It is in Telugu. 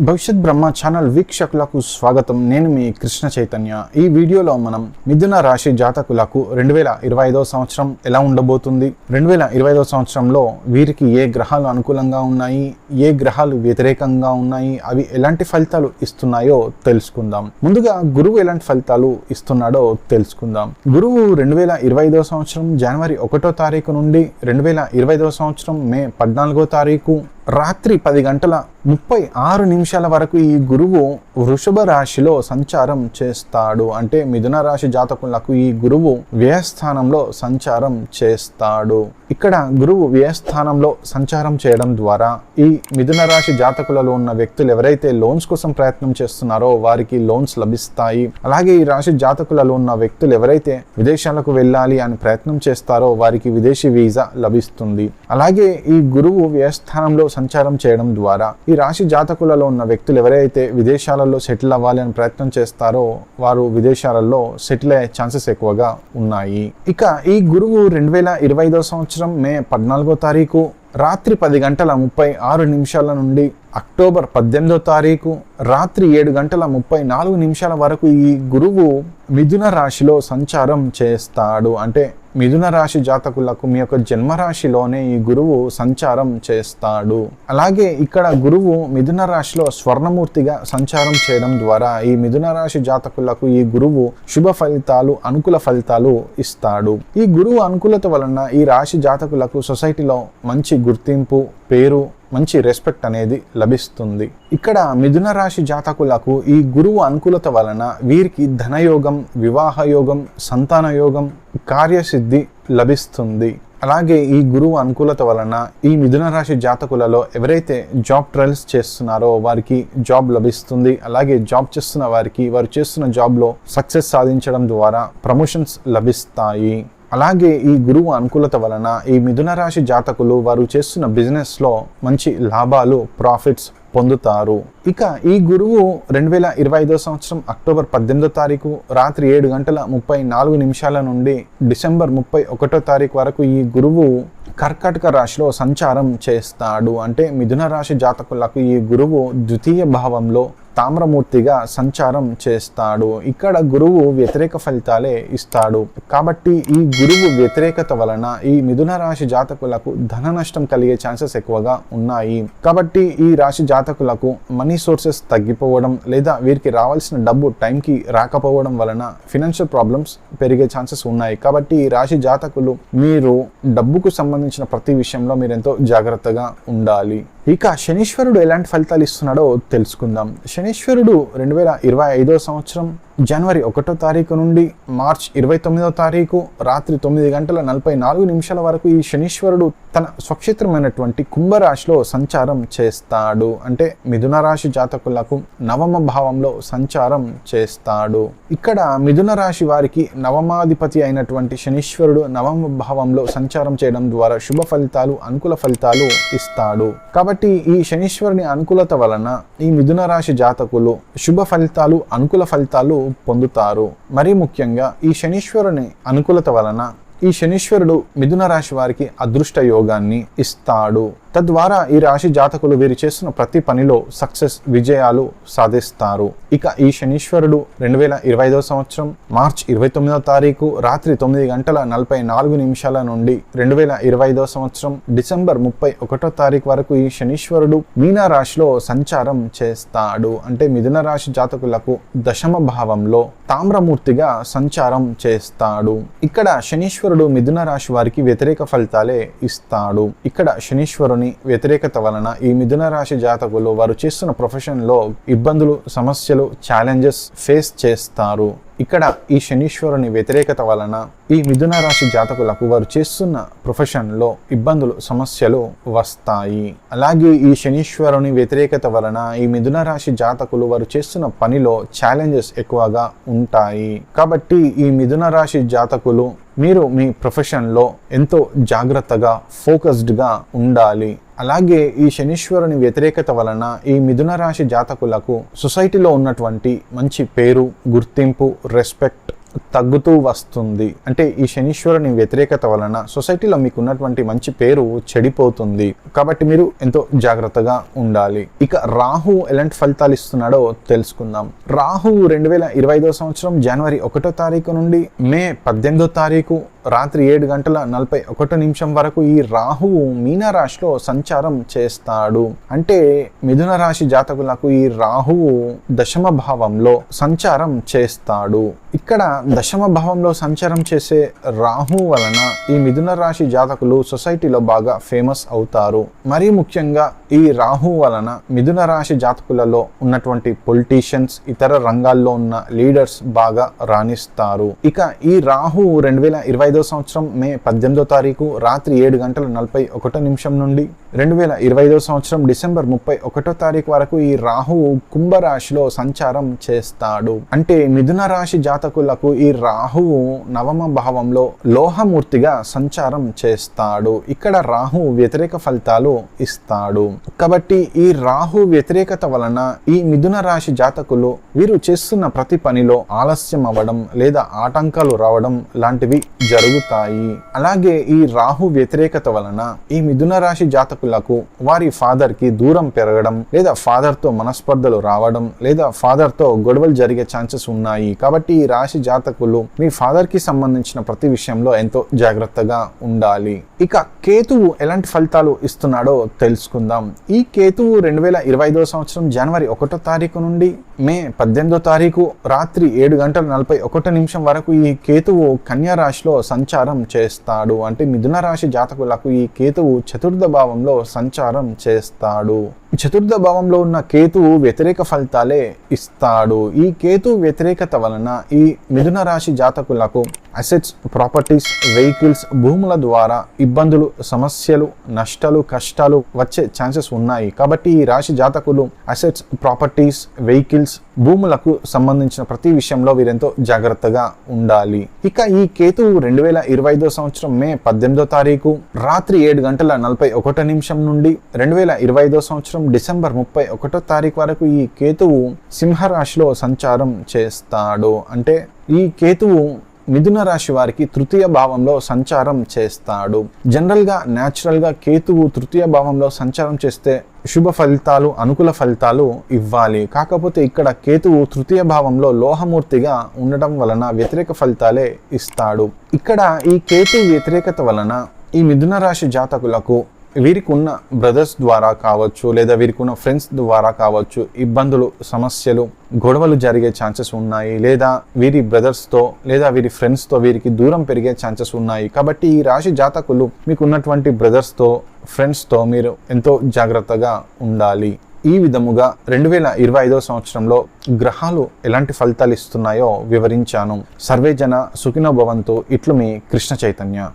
భవిష్యత్ బ్రహ్మ ఛానల్ వీక్షకులకు స్వాగతం. నేను మీ కృష్ణ చైతన్య. ఈ వీడియోలో మనం మిథున రాశి జాతకులకు రెండు వేల ఇరవై ఐదో సంవత్సరం ఎలా ఉండబోతుంది? రెండు వేల ఇరవై ఐదో సంవత్సరంలో వీరికి ఏ గ్రహాలు అనుకూలంగా ఉన్నాయి? ఏ గ్రహాలు వ్యతిరేకంగా ఉన్నాయి? అవి ఎలాంటి ఫలితాలు ఇస్తున్నాయో తెలుసుకుందాం. ముందుగా గురువు ఎలాంటి ఫలితాలు ఇస్తున్నాడో తెలుసుకుందాం. గురువు రెండు వేల ఇరవై ఐదో సంవత్సరం జనవరి ఒకటో తారీఖు నుండి రెండు వేల ఇరవై ఐదో సంవత్సరం మే పద్నాలుగో తారీఖు రాత్రి పది గంటల ముప్పై ఆరు నిమిషాల వరకు ఈ గురువు వృషభ రాశిలో సంచారం చేస్తాడు. అంటే మిథున రాశి జాతకులకు ఈ గురువు వ్యయస్థానంలో సంచారం చేస్తాడు. ఇక్కడ గురువు వ్యయస్థానంలో సంచారం చేయడం ద్వారా ఈ మిథున రాశి జాతకులలో ఉన్న వ్యక్తులు ఎవరైతే లోన్స్ కోసం ప్రయత్నం చేస్తున్నారో వారికి లోన్స్ లభిస్తాయి. అలాగే ఈ రాశి జాతకులలో ఉన్న వ్యక్తులు ఎవరైతే విదేశాలకు వెళ్ళాలి అని ప్రయత్నం చేస్తారో వారికి విదేశీ వీసా లభిస్తుంది. అలాగే ఈ గురువు వ్యయస్థానంలో సంచారం చేయడం ద్వారా ఈ రాశి జాతకులలో ఉన్న వ్యక్తులు ఎవరైతే విదేశాలలో సెటిల్ అవ్వాలి అని ప్రయత్నం చేస్తారో వారు విదేశాలలో సెటిల్ అయ్యే ఛాన్సెస్ ఎక్కువగా ఉన్నాయి. ఇక ఈ గురువు రెండు వేల ఇరవై ఐదో సంవత్సరం మే పద్నాలుగో తారీఖు రాత్రి పది గంటల ముప్పై ఆరు నిమిషాల నుండి అక్టోబర్ పద్దెనిమిదో తారీఖు రాత్రి ఏడు గంటల ముప్పై నాలుగు నిమిషాల వరకు ఈ గురువు మిథున రాశిలో సంచారం చేస్తాడు. అంటే మిథున రాశి జాతకులకు మీ యొక్క జన్మరాశిలోనే ఈ గురువు సంచారం చేస్తాడు. అలాగే ఇక్కడ గురువు మిథున రాశిలో స్వర్ణమూర్తిగా సంచారం చేయడం ద్వారా ఈ మిథున రాశి జాతకులకు ఈ గురువు శుభ ఫలితాలు అనుకూల ఫలితాలు ఇస్తాడు. ఈ గురువు అనుకూలత వలన ఈ రాశి జాతకులకు సొసైటీలో మంచి గుర్తింపు పేరు మంచి రెస్పెక్ట్ అనేది లభిస్తుంది. ఇక్కడ మిథున రాశి జాతకులకు ఈ గురువు అనుకూలత వలన వీరికి ధనయోగం వివాహ యోగం సంతాన యోగం కార్యసిద్ధి లభిస్తుంది. అలాగే ఈ గురువు అనుకూలత వలన ఈ మిథున రాశి జాతకులలో ఎవరైతే జాబ్ ట్రయల్స్ చేస్తున్నారో వారికి జాబ్ లభిస్తుంది. అలాగే జాబ్ చేస్తున్న వారికి వారు చేస్తున్న జాబ్లో సక్సెస్ సాధించడం ద్వారా ప్రమోషన్స్ లభిస్తాయి. అలాగే ఈ గురువు అనుకూలత వలన ఈ మిథున రాశి జాతకులు వారు చేస్తున్న బిజినెస్లో మంచి లాభాలు ప్రాఫిట్స్ పొందుతారు. ఇక ఈ గురువు రెండు వేల ఇరవై ఐదో సంవత్సరం అక్టోబర్ పద్దెనిమిదో తారీఖు రాత్రి ఏడు గంటల ముప్పై నాలుగు నిమిషాల నుండి డిసెంబర్ ముప్పై ఒకటో తారీఖు వరకు ఈ గురువు కర్కాటక రాశిలో సంచారం చేస్తాడు. అంటే మిథున రాశి జాతకులకు ఈ గురువు ద్వితీయ భావంలో తామ్రమూర్తిగా సంచారం చేస్తాడు. ఇక్కడ గురువు వ్యతిరేక ఫలితాలే ఇస్తాడు. కాబట్టి ఈ గురువు వ్యతిరేకత వలన ఈ మిథున రాశి జాతకులకు ధన నష్టం కలిగే ఛాన్సెస్ ఎక్కువగా ఉన్నాయి. కాబట్టి ఈ రాశి జాతకులకు మనీ సోర్సెస్ తగ్గిపోవడం లేదా వీరికి రావాల్సిన డబ్బు టైంకి రాకపోవడం వలన ఫినాన్షియల్ ప్రాబ్లమ్స్ పెరిగే ఛాన్సెస్ ఉన్నాయి. కాబట్టి ఈ రాశి జాతకులు మీరు డబ్బుకు సంబంధించిన ప్రతి విషయంలో మీరు ఎంతో జాగ్రత్తగా ఉండాలి. ఇక శనీశ్వరుడు ఎలాంటి ఫలితాలు ఇస్తున్నాడో తెలుసుకుందాం. శనీశ్వరుడు రెండు వేల ఇరవై ఐదో సంవత్సరం జనవరి ఒకటో తారీఖు నుండి మార్చ్ ఇరవై తొమ్మిదో తారీఖు రాత్రి తొమ్మిది గంటల నలభై నాలుగు నిమిషాల వరకు ఈ శనీశ్వరుడు తన స్వక్షేత్రమైనటువంటి కుంభరాశిలో సంచారం చేస్తాడు. అంటే మిథున రాశి జాతకులకు నవమ భావంలో సంచారం చేస్తాడు. ఇక్కడ మిథున రాశి వారికి నవమాధిపతి అయినటువంటి శనీశ్వరుడు నవమ భావంలో సంచారం చేయడం ద్వారా శుభ ఫలితాలు అనుకూల ఫలితాలు ఇస్తాడు. కాబట్టి ఈ శనీశ్వరుని అనుకూలత వలన ఈ మిథున రాశి జాతకులు శుభ ఫలితాలు అనుకూల ఫలితాలు పొందుతారు. మరీ ముఖ్యంగా ఈ శనీశ్వరుని అనుకూలత వలన ఈ శనీశ్వరుడు మిథున రాశి వారికి అదృష్ట యోగాన్ని ఇస్తాడు. తద్వారా ఈ రాశి జాతకులు వీరు చేస్తున్న ప్రతి పనిలో సక్సెస్ విజయాలు సాధిస్తారు. ఇక ఈ శనీశ్వరుడు రెండు వేల ఇరవై ఐదో సంవత్సరం మార్చ్ ఇరవై తొమ్మిదో తారీఖు రాత్రి తొమ్మిది గంటల నలభై నాలుగు నిమిషాల నుండి రెండు వేల ఇరవై ఐదో సంవత్సరం డిసెంబర్ ముప్పై ఒకటో తారీఖు వరకు ఈ శనీశ్వరుడు మీనా రాశిలో సంచారం చేస్తాడు. అంటే మిథున రాశి జాతకులకు దశమ భావంలో తామ్రమూర్తిగా సంచారం చేస్తాడు. ఇక్కడ శనీశ్వరుడు మిథున రాశి వారికి వ్యతిరేక ఫలితాలే ఇస్తాడు. ఇక్కడ శనీశ్వరుని వ్యతిరేకత వలన ఈ మిథున రాశి జాతకులు వారు చేస్తున్న ప్రొఫెషన్లో ఇబ్బందులు సమస్యలు ఛాలెంజెస్ ఫేస్ చేస్తారు. ఇక్కడ ఈ శనీశ్వరుని వ్యతిరేకత వలన ఈ మిథున రాశి జాతకులకు వారు చేస్తున్న ప్రొఫెషన్లో ఇబ్బందులు సమస్యలు వస్తాయి. అలాగే ఈ శనీశ్వరుని వ్యతిరేకత వలన ఈ మిథున రాశి జాతకులు వారు చేస్తున్న పనిలో ఛాలెంజెస్ ఎక్కువగా ఉంటాయి. కాబట్టి ఈ మిథున రాశి జాతకులు మీరు మీ ప్రొఫెషన్లో ఎంతో జాగ్రత్తగా ఫోకస్డ్గా ఉండాలి. అలాగే ఈ శనీశ్వరుని వ్యతిరేకత వలన ఈ మిథున రాశి జాతకులకు సొసైటీలో ఉన్నటువంటి మంచి పేరు గుర్తింపు రెస్పెక్ట్ తగ్గుతూ వస్తుంది. అంటే ఈ శనీశ్వరుని వ్యతిరేకత వలన సొసైటీలో మీకు ఉన్నటువంటి మంచి పేరు చెడిపోతుంది. కాబట్టి మీరు ఎంతో జాగ్రత్తగా ఉండాలి. ఇక రాహు ఎలాంటి ఫలితాలు ఇస్తున్నాడో తెలుసుకుందాం. రాహు రెండు వేల ఇరవై ఐదో సంవత్సరం జనవరి ఒకటో తారీఖు నుండి మే పద్దెనిమిదో తారీఖు రాత్రి ఏడు గంటల నలభై ఒకటో నిమిషం వరకు ఈ రాహువు మీన రాశిలో సంచారం చేస్తాడు. అంటే మిథున రాశి జాతకులకు ఈ రాహువు దశమ భావంలో సంచారం చేస్తాడు. ఇక్కడ దశమ భావంలో సంచారం చేసే రాహు వలన ఈ మిథున రాశి జాతకులు సొసైటీలో బాగా ఫేమస్ అవుతారు. మరీ ముఖ్యంగా ఈ రాహు వలన మిథున రాశి జాతకులలో ఉన్నటువంటి పొలిటీషియన్స్ ఇతర రంగాల్లో ఉన్న లీడర్స్ బాగా రాణిస్తారు. ఇక ఈ రాహు రెండు వేల ఇరవై ఐదో సంవత్సరం మే పద్దెనిమిదో తారీఖు రాత్రి ఏడు గంటల నలభై ఒకటో నిమిషం నుండి రెండు వేల ఇరవై ఐదో సంవత్సరం డిసెంబర్ ముప్పై ఒకటో తారీఖు వరకు ఈ రాహు కుంభరాశిలో సంచారం చేస్తాడు. అంటే మిథున రాశి జాతకులకు ఈ రాహువు నవమ భావంలో లోహమూర్తిగా సంచారం చేస్తాడు. ఇక్కడ రాహు వ్యతిరేక ఫలితాలు ఇస్తాడు. కాబట్టి ఈ రాహు వ్యతిరేకత వలన ఈ మిథున రాశి జాతకులు వీరు చేస్తున్న ప్రతి పనిలో ఆలస్యం అవ్వడం లేదా ఆటంకాలు రావడం లాంటివి జరుగుతాయి. అలాగే ఈ రాహు వ్యతిరేకత వలన ఈ మిథున రాశి జాతకులకు వారి ఫాదర్కి దూరం పెరగడం లేదా ఫాదర్తో మనస్పర్ధలు రావడం లేదా ఫాదర్తో గొడవలు జరిగే ఛాన్సెస్ ఉన్నాయి. కాబట్టి ఈ రాశి జాతకులు మీ ఫాదర్కి సంబంధించిన ప్రతి విషయంలో ఎంతో జాగ్రత్తగా ఉండాలి. ఇక కేతువు ఎలాంటి ఫలితాలు ఇస్తున్నాడో తెలుసుకుందాం. ఈ కేతువు రెండు వేల ఇరవై ఐదో సంవత్సరం జనవరి ఒకటో తారీఖు నుండి మే పద్దెనిమిదో తారీఖు రాత్రి ఏడు గంటల నలభై ఒకటో నిమిషం వరకు ఈ కేతువు కన్యా రాశిలో సంచారం చేస్తాడు. అంటే మిథున రాశి జాతకులకు ఈ కేతువు చతుర్థ భావంలో సంచారం చేస్తాడు. చతుర్థ భావంలో ఉన్న కేతువు వ్యతిరేక ఫలితాలే ఇస్తాడు. ఈ కేతు వ్యతిరేకత వలన ఈ మిథున రాశి జాతకులకు అసెట్స్ ప్రాపర్టీస్ వెహికల్స్ భూముల ద్వారా ఇబ్బందులు సమస్యలు నష్టాలు కష్టాలు వచ్చే ఛాన్సెస్ ఉన్నాయి. కాబట్టి ఈ రాశి జాతకులు అసెట్స్ ప్రాపర్టీస్ వెహికల్స్ భూములకు సంబంధించిన ప్రతి విషయంలో వీరెంతో జాగ్రత్తగా ఉండాలి. ఇక ఈ కేతు రెండు వేల ఇరవై ఐదో సంవత్సరం మే పద్దెనిమిదో తారీఖు రాత్రి ఏడు గంటల నలభై ఒకటో నిమిషం నుండి రెండు వేల ఇరవై ఐదో సంవత్సరం డిసెంబర్ ముప్పై ఒకటో తారీఖు వరకు ఈ కేతువు సింహరాశిలో సంచారం చేస్తాడు. అంటే ఈ కేతువు మిథున రాశి వారికి తృతీయ భావంలో సంచారం చేస్తాడు. జనరల్గా న్యాచురల్గా కేతువు తృతీయ భావంలో సంచారం చేస్తే శుభ ఫలితాలు అనుకూల ఫలితాలు ఇవ్వాలి. కాకపోతే ఇక్కడ కేతువు తృతీయ భావంలో లోహమూర్తిగా ఉండటం వలన వ్యతిరేక ఫలితాలే ఇస్తాడు. ఇక్కడ ఈ కేతు వ్యతిరేకత వలన ఈ మిథున రాశి జాతకులకు వీరికి ఉన్న బ్రదర్స్ ద్వారా కావచ్చు లేదా వీరికి ఉన్న ఫ్రెండ్స్ ద్వారా కావచ్చు ఇబ్బందులు సమస్యలు గొడవలు జరిగే ఛాన్సెస్ ఉన్నాయి లేదా వీరి బ్రదర్స్తో లేదా వీరి ఫ్రెండ్స్తో వీరికి దూరం పెరిగే ఛాన్సెస్ ఉన్నాయి. కాబట్టి ఈ రాశి జాతకులు మీకు ఉన్నటువంటి బ్రదర్స్తో ఫ్రెండ్స్తో మీరు ఎంతో జాగ్రత్తగా ఉండాలి. ఈ విధముగా రెండు వేల ఇరవై ఐదో సంవత్సరంలో గ్రహాలు ఎలాంటి ఫలితాలు ఇస్తున్నాయో వివరించాను. సర్వేజన సుఖినోభవంతో భవంతు. ఇట్లు మీ కృష్ణ చైతన్య.